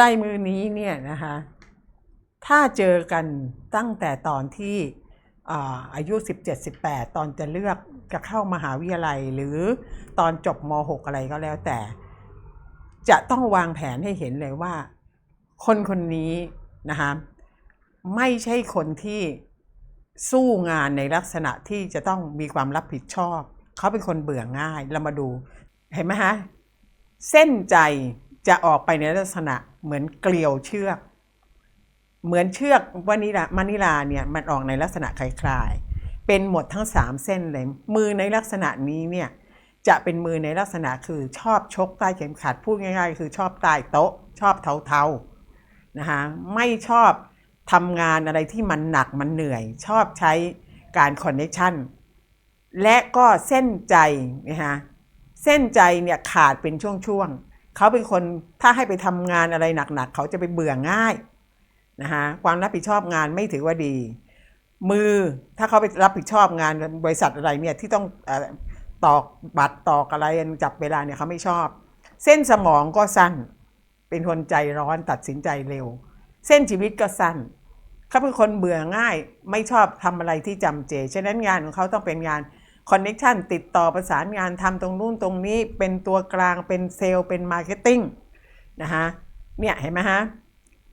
ลายมือนี้เนี่ยนะคะถ้าเจอกันตั้งแต่ตอนที่อาอายุ 17-18 ตอนจะเลือกจะเข้ามหาวิทยาลัย หรือตอนจบม .6 อะไรก็แล้วแต่ จะต้องวางแผนให้เห็นเลยว่า คนคนนี้นะคะไม่ใช่คนที่สู้งานในลักษณะที่จะต้องมีความรับผิดชอบ เขาเป็นคนเบื่อง่าย เรามาดู เห็นไหมฮะ เส้นใจ จะออกไปในลักษณะเหมือนเกลียวเชือก เหมือนเชือกวานิลามานิลาเนี่ยมันออกในลักษณะคล้ายๆ เป็นหมดทั้งสามเส้นเลย มือในลักษณะนี้เนี่ยจะเป็นมือในลักษณะคือชอบชกใต้เข็มขัดพูดง่ายๆ คือชอบใต้โต๊ะ ชอบเทาๆนะคะไม่ชอบทำงานอะไรที่มันหนักมันเหนื่อย ชอบใช้การคอนเนคชั่นและก็เส้นใจนะคะเส้นใจเนี่ยขาดเป็นช่วงๆ เขาเป็นคนถ้าให้ไปทำงานอะไรหนักๆ เขาจะไปเบื่อง่ายนะคะความรับผิดชอบงานไม่ถือว่าดี มือถ้าเขาไปรับผิดชอบงานบริษัทอะไรเนี่ยที่ต้องอตอกบัตรตอกอะไรจับเวลาเนี่ยเขาไม่ชอบ เส้นสมองก็สั้น เป็นคนใจร้อนตัดสินใจเร็ว เส้นชีวิตก็สั้นเขาเป็นคนเบื่อง่ายไม่ชอบทำอะไรที่จำเจ ฉะนั้นงานของเขาต้องเป็นงาน คอนเน็ชันติดต่อประสานงานทำตรงนู้นตรงนี้เป็นตัวกลางเป็นเซลล์เป็นมาร์เก็ตติ้งนะฮะเนี่ยเห็นไหมฮะ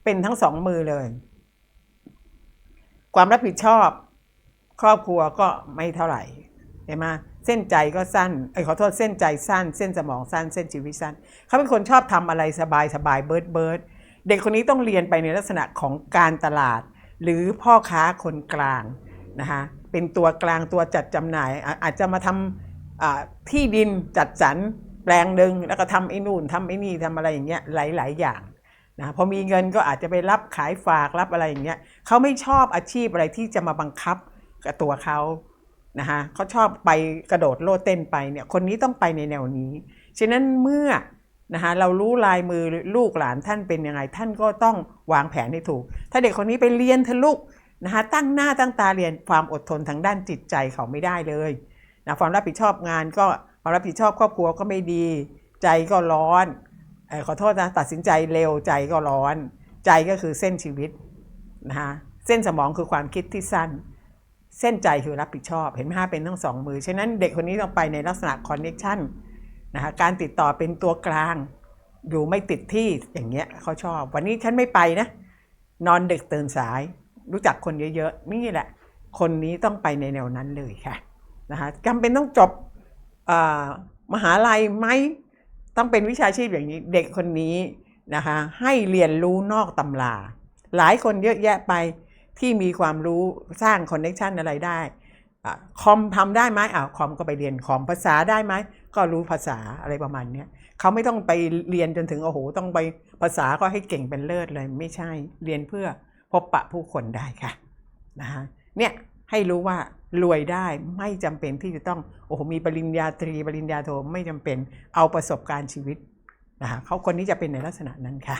เป็นทั้งสองมือเลย ความรับผิดชอบ ครอบครัวก็ไม่เท่าไหร่เห็นไหมเส้นใจก็สั้นไอ้ขอโทษเส้นใจสั้น เส้นสมองสั้น เส้นชีวิตสั้น เขาเป็นคนชอบทำอะไรสบายสบายเบิร์ดเบิร์ดเด็กคนนี้ต้องเรียนไปในลักษณะของการตลาด หรือพ่อค้าคนกลางนะคะ เป็นตัวกลางตัวจัดจำหน่าย อาจจะมาทำอ่าที่ดินจัดสรรแปลงหนึ่งแล้วก็ทำไอ้นู่นทำไอ้นี่ทำอะไรอย่างเงี้ยหลาย ๆ อย่างนะพอมีเงินก็อาจจะไปรับขายฝากรับอะไรอย่างเงี้ยเขาไม่ชอบอาชีพอะไรที่จะมาบังคับกับตัวเขานะคะเขาชอบไปกระโดดโลดเต้นไปเนี่ยคนนี้ต้องไปในแนวนี้ ฉะนั้นเมื่อนะคะเรารู้ลายมือลูกหลานท่านเป็นยังไง ท่านก็ต้องวางแผนให้ถูก ถ้าเด็กคนนี้ไปเรียนทะลุ นะคะตั้งหน้าตั้งตาเรียนความอดทนทางด้านจิตใจเขาไม่ได้เลยนะความรับผิดชอบงานก็ความรับผิดชอบครอบครัวก็ไม่ดี ใจก็ร้อนอขอโทษนะตัดสินใจเร็วใจก็ร้อน ใจก็คือเส้นชีวิตนะคะเส้นสมองคือความคิดที่สั้น เส้นใจคือรับผิดชอบเห็นไหมฮะเป็นทั้งสองมือฉะนั้นเด็กคนนี้ต้องไปในลักษณะคอนเน c ชันนะคะการติดต่อเป็นตัวกลางอยู่ไม่ติดที่อย่างเงี้ยเขาชอบ วันนี้ฉันไม่ไปนะ นอนดึกตื่นสาย รู้จักคนเยอะๆ นี่แหละ คนนี้ต้องไปในแนวนั้นเลยค่ะนะคะจำเป็นต้องจบมหาลัยไหมต้องเป็นวิชาชีพอย่างนี้เด็กคนนี้นะคะให้เรียนรู้นอกตำรา หลายคนเยอะแยะไปที่มีความรู้สร้างคอนเน c ชันอะไรได้คอมทำได้ไหมอ่าคอมก็ไปเรียนคอมภาษาได้ไหมก็รู้ภาษาอะไรประมาณนี้เขาไม่ต้องไปเรียนจนถึงโอ้โหต้องไปภาษาก็ให้เก่งเป็นเลิศเลยไม่ใช่เรียนเพื่อ พบปะผู้คนได้ค่ะนะฮะเนี่ยให้รู้ว่ารวยได้ไม่จำเป็นที่จะต้องโอ้โหมีปริญญาตรีปริญญาโทไม่จำเป็นเอาประสบการณ์ชีวิตนะคะเขาคนนี้จะเป็นในลักษณะนั้นค่ะ